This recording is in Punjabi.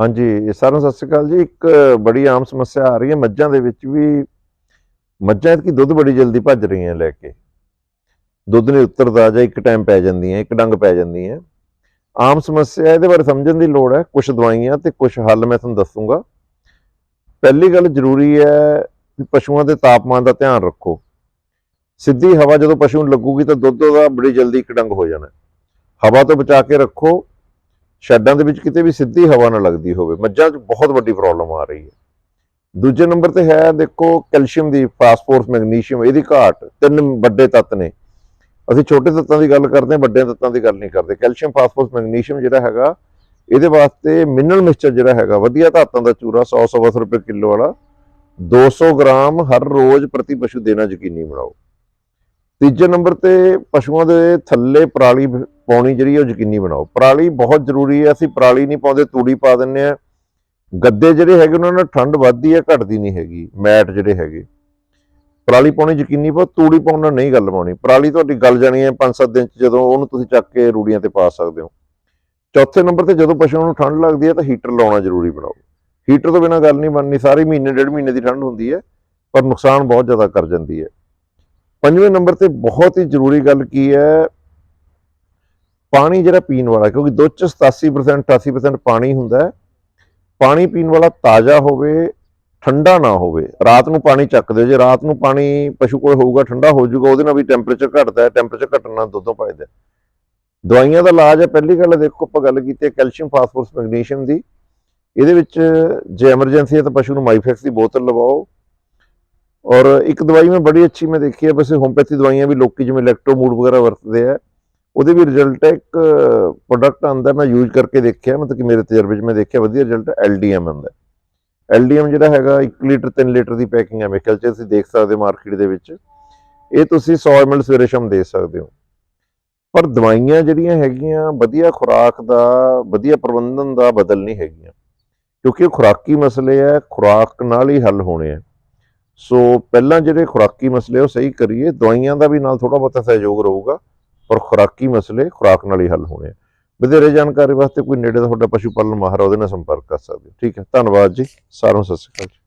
ਹਾਂਜੀ, ਸਾਰਿਆਂ ਨੂੰ ਸਤਿ ਸ਼੍ਰੀ ਅਕਾਲ ਜੀ। ਇੱਕ ਬੜੀ ਆਮ ਸਮੱਸਿਆ ਆ ਰਹੀ ਹੈ। ਮੱਝਾਂ ਦੇ ਵਿੱਚ ਵੀ ਮੱਝਾਂ ਕਿ ਦੁੱਧ ਬੜੀ ਜਲਦੀ ਭੱਜ ਰਹੀਆਂ ਲੈ ਕੇ। ਦੁੱਧ ਨਹੀਂ ਉਤਰਦਾ ਜਾਂ ਇੱਕ ਟਾਈਮ ਪੈ ਜਾਂਦੀਆਂ, ਇੱਕ ਡੰਗ ਪੈ ਜਾਂਦੀਆਂ। ਆਮ ਸਮੱਸਿਆ ਇਹਦੇ ਬਾਰੇ ਸਮਝਣ ਦੀ ਲੋੜ ਹੈ। ਕੁਝ ਦਵਾਈਆਂ ਤੇ ਕੁਝ ਹੱਲ ਮੈਂ ਤੁਹਾਨੂੰ ਦੱਸੂਗਾ। ਪਹਿਲੀ ਗੱਲ ਜ਼ਰੂਰੀ ਹੈ ਕਿ ਪਸ਼ੂਆਂ ਦੇ ਤਾਪਮਾਨ ਦਾ ਧਿਆਨ ਰੱਖੋ। ਸਿੱਧੀ ਹਵਾ ਜਦੋਂ ਪਸ਼ੂ ਨੂੰ ਲੱਗੂਗੀ ਤਾਂ ਦੁੱਧ ਉਹਦਾ ਬੜੀ ਜਲਦੀ ਇੱਕ ਡੰਗ ਹੋ ਜਾਣਾ। ਹਵਾ ਤੋਂ ਬਚਾ ਕੇ ਰੱਖੋ। ਸ਼ੈੱਡਾਂ ਦੇ ਵਿੱਚ ਕਿਤੇ ਵੀ ਸਿੱਧੀ ਹਵਾ ਨਾ ਲੱਗਦੀ ਹੋਵੇ, ਮੱਝਾਂ 'ਚ ਬਹੁਤ ਵੱਡੀ ਪ੍ਰੋਬਲਮ ਆ ਰਹੀ ਹੈ। ਦੂਜੇ ਨੰਬਰ ਤੇ ਹੈ, ਦੇਖੋ, ਕੈਲਸ਼ੀਅਮ ਦੀ, ਫਾਸਫੋਰਸ, ਮੈਗਨੀਸ਼ੀਅਮ, ਇਹਦੀ ਘਾਟ, ਤਿੰਨ ਵੱਡੇ ਤੱਤ ਨੇ। ਅਸੀਂ ਛੋਟੇ ਤੱਤਾਂ ਦੀ ਗੱਲ ਕਰਦੇ ਹਾਂ ਵੱਡੇ ਤੱਤਾਂ ਦੀ ਗੱਲ ਨਹੀਂ ਕਰਦੇ। ਕੈਲਸ਼ੀਅਮ, ਫਾਸਫੋਰਸ, ਮੈਗਨੀਸ਼ੀਅਮ ਜਿਹੜਾ ਹੈਗਾ, ਇਹਦੇ ਵਾਸਤੇ ਮਿਨਰਲ ਮਿਕਸਚਰ ਜਿਹੜਾ ਹੈਗਾ, ਵਧੀਆ ਧਾਤਾਂ ਦਾ ਚੂਰਾ 100 120 ਰੁਪਏ ਕਿਲੋ ਵਾਲਾ 200 ਗ੍ਰਾਮ ਹਰ ਰੋਜ਼ ਪ੍ਰਤੀ ਪਸ਼ੂ ਦੇਣਾ ਯਕੀਨੀ ਬਣਾਓ। ਤੀਜੇ ਨੰਬਰ ਤੇ ਪਸ਼ੂਆਂ ਦੇ ਥੱਲੇ ਪਰਾਲੀ ਪਾਉਣੀ ਜਿਹੜੀ ਉਹ ਯਕੀਨੀ ਬਣਾਓ। ਪਰਾਲੀ ਬਹੁਤ ਜ਼ਰੂਰੀ ਹੈ, ਅਸੀਂ ਪਰਾਲੀ ਨਹੀਂ ਪਾਉਂਦੇ, ਤੂੜੀ ਪਾ ਦਿੰਨੇ ਆ ਗੱਦੇ ਜਿਹੜੇ ਹੈਗੇ ਉਹਨਾਂ ਨਾਲ ਠੰਡ ਵੱਧਦੀ ਹੈ, ਘਟਦੀ ਨਹੀਂ ਹੈਗੀ, ਮੈਟ ਜਿਹੜੇ ਹੈਗੇ। ਪਰਾਲੀ ਪਾਉਣੀ ਯਕੀਨੀ ਪਾਓ, ਤੂੜੀ ਪਾਉਣ ਨਾਲ ਨਹੀਂ ਗੱਲ ਪਾਉਣੀ ਪਰਾਲੀ ਤੁਹਾਡੀ ਗੱਲ ਜਾਣੀ ਹੈ 5-7 ਦਿਨ ਚ, ਜਦੋਂ ਉਹਨੂੰ ਤੁਸੀਂ ਚੱਕ ਕੇ ਰੂੜੀਆਂ ਤੇ ਪਾ ਸਕਦੇ ਹੋ। ਚੌਥੇ ਨੰਬਰ ਤੇ ਜਦੋਂ ਪਸ਼ੂਆਂ ਨੂੰ ਠੰਡ ਲੱਗਦੀ ਹੈ, ਤਾਂ ਹੀਟਰ ਲਾਉਣਾ ਜ਼ਰੂਰੀ ਬਣਾਓ। ਹੀਟਰ ਤੋਂ ਬਿਨਾਂ ਗੱਲ ਨਹੀਂ ਬਣਨੀ, ਸਾਰੇ ਮਹੀਨੇ, ਡੇਢ ਮਹੀਨੇ ਦੀ ਠੰਡ ਹੁੰਦੀ ਹੈ, ਪਰ ਨੁਕਸਾਨ ਬਹੁਤ ਜ਼ਿਆਦਾ ਕਰ ਜਾਂਦੀ ਹੈ। ਪੰਜਵੇਂ ਨੰਬਰ ਤੇ ਬਹੁਤ ਹੀ ਜ਼ਰੂਰੀ ਗੱਲ ਕੀ ਹੈ ਪਾਣੀ ਜਿਹੜਾ ਪੀਣ ਵਾਲਾ, ਕਿਉਂਕਿ ਦੁੱਧ ਚ 87% 88% ਪਾਣੀ ਹੁੰਦਾ ਹੈ। ਪਾਣੀ ਪੀਣ ਵਾਲਾ ਤਾਜ਼ਾ ਹੋਵੇ, ਠੰਡਾ ਨਾ ਹੋਵੇ। ਰਾਤ ਨੂੰ ਪਾਣੀ ਚੱਕ ਦਿਓ ਜੇ, ਰਾਤ ਨੂੰ ਪਾਣੀ ਪਸ਼ੂ ਕੋਲ ਹੋਊਗਾ, ਠੰਡਾ ਹੋ ਜਾਊਗਾ, ਉਹਦੇ ਨਾਲ ਵੀ ਟੈਂਪਰੇਚਰ ਘਟਦਾ ਹੈ ਟੈਂਪਰੇਚਰ ਘਟਣ ਨਾਲ ਦੁੱਧੋਂ ਪਾਇਦਾ ਦਵਾਈਆਂ ਦਾ ਇਲਾਜ ਹੈ, ਪਹਿਲੀ ਗੱਲ ਦੇਖੋ, ਆਪਾਂ ਗੱਲ ਕੀਤੀ ਹੈ ਕੈਲਸ਼ੀਅਮ, ਫਾਸਫੋਰਸ, ਮੈਗਨੀਸ਼ੀਅਮ ਦੀ। ਇਹਦੇ ਵਿੱਚ ਜੇ ਐਮਰਜੈਂਸੀ ਹੈ ਤਾਂ ਪਸ਼ੂ ਨੂੰ ਮਾਈਫੈਕਸ ਦੀ ਬੋਤਲ ਲਵਾਓ। ਔਰ ਇੱਕ ਦਵਾਈ ਮੈਂ ਬੜੀ ਅੱਛੀ ਮੈਂ ਦੇਖੀ ਹੈ ਵੈਸੇ ਹੋਮਪੈਥੀ ਦਵਾਈਆਂ ਵੀ ਲੋਕੀ ਜਿਵੇਂ ਇਲੈਕਟ੍ਰੋਮੂਡ ਵਗੈਰਾ ਵਰਤਦੇ ਆ ਉਹਦੇ ਵੀ ਰਿਜ਼ਲਟ ਹੈ ਇੱਕ ਪ੍ਰੋਡਕਟ ਆਂਦਾ ਮੈਂ ਯੂਜ਼ ਕਰਕੇ ਦੇਖਿਆ, ਮਤਲਬ ਕਿ ਮੇਰੇ ਤਜਰਬੇ 'ਚ ਮੈਂ ਦੇਖਿਆ ਵਧੀਆ ਰਿਜ਼ਲਟ ਐਲਡੀਐਮ ਆਂਦਾ ਐਲਡੀਐਮ ਜਿਹੜਾ ਹੈਗਾ 1 ਲੀਟਰ 3 ਲੀਟਰ ਦੀ ਪੈਕਿੰਗ ਹੈ ਮੇਕਲ 'ਚ, ਤੁਸੀਂ ਦੇਖ ਸਕਦੇ ਮਾਰਕੀਟ ਦੇ ਵਿੱਚ। ਇਹ ਤੁਸੀਂ 100 ml ਸਵੇਰੇ ਸ਼ਾਮ ਦੇ ਸਕਦੇ ਹੋ। ਪਰ ਦਵਾਈਆਂ ਜਿਹੜੀਆਂ ਹੈਗੀਆਂ, ਵਧੀਆ ਖੁਰਾਕ ਦਾ, ਵਧੀਆ ਪ੍ਰਬੰਧਨ ਦਾ ਬਦਲ ਨਹੀਂ ਹੈਗੀਆਂ। ਕਿਉਂਕਿ ਇਹ ਖੁਰਾਕੀ ਮਸਲੇ ਹੈ ਖੁਰਾਕ ਨਾਲ ਹੀ ਹੱਲ ਹੋਣੇ ਆ। ਸੋ ਪਹਿਲਾਂ ਜਿਹੜੇ ਖੁਰਾਕੀ ਮਸਲੇ ਉਹ ਸਹੀ ਕਰੀਏ। ਦਵਾਈਆਂ ਦਾ ਵੀ ਨਾਲ ਥੋੜਾ ਬਹੁਤਾ ਸਹਿਯੋਗ ਰਹੂਗਾ। ਪਰ ਖੁਰਾਕੀ ਮਸਲੇ ਖੁਰਾਕ ਨਾਲ ਹੀ ਹੱਲ ਹੋਣੇ ਆ। ਵਧੇਰੇ ਜਾਣਕਾਰੀ ਵਾਸਤੇ ਕੋਈ ਨੇੜੇ ਦਾ ਤੁਹਾਡਾ ਪਸ਼ੂ ਪਾਲਣ ਮਾਹਰ ਆ, ਉਹਦੇ ਨਾਲ ਸੰਪਰਕ ਕਰ ਸਕਦੇ ਹੋ। ਠੀਕ ਹੈ ਧੰਨਵਾਦ ਜੀ ਸਾਰਿਆਂ ਨੂੰ ਸਤਿ ਸ਼੍ਰੀ ਅਕਾਲ ਜੀ।